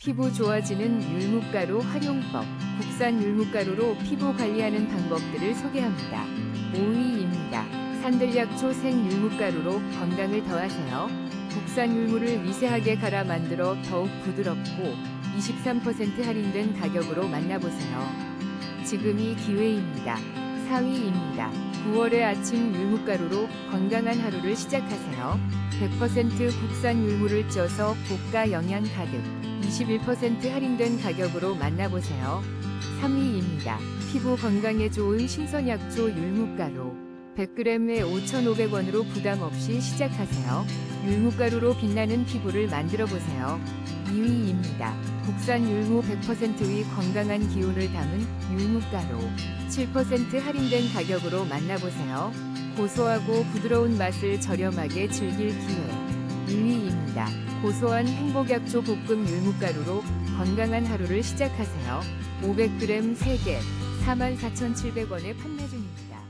피부 좋아지는 율무가루 활용법. 국산 율무가루로 피부 관리하는 방법들을 소개합니다. 5위입니다. 산들약초 생율무가루로 건강을 더하세요. 국산 율무를 미세하게 갈아 만들어 더욱 부드럽고 23% 할인된 가격으로 만나보세요. 지금이 기회입니다. 4위입니다. 9월의 아침 율무가루로 건강한 하루를 시작하세요. 100% 국산 율무를 쪄서 고가 영양 가득 21% 할인된 가격으로 만나보세요. 3위입니다. 피부 건강에 좋은 신선약초 율무가루 100g에 5,500원으로 부담 없이 시작하세요. 율무가루로 빛나는 피부를 만들어 보세요. 2위입니다. 국산 율무 100%의 건강한 기운을 담은 율무가루 7% 할인된 가격으로 만나보세요. 고소하고 부드러운 맛을 저렴하게 즐길 기회. 1위입니다. 고소한 행복약초 볶음 율무가루로 건강한 하루를 시작하세요. 500g 3개 44,700원에 판매 중입니다.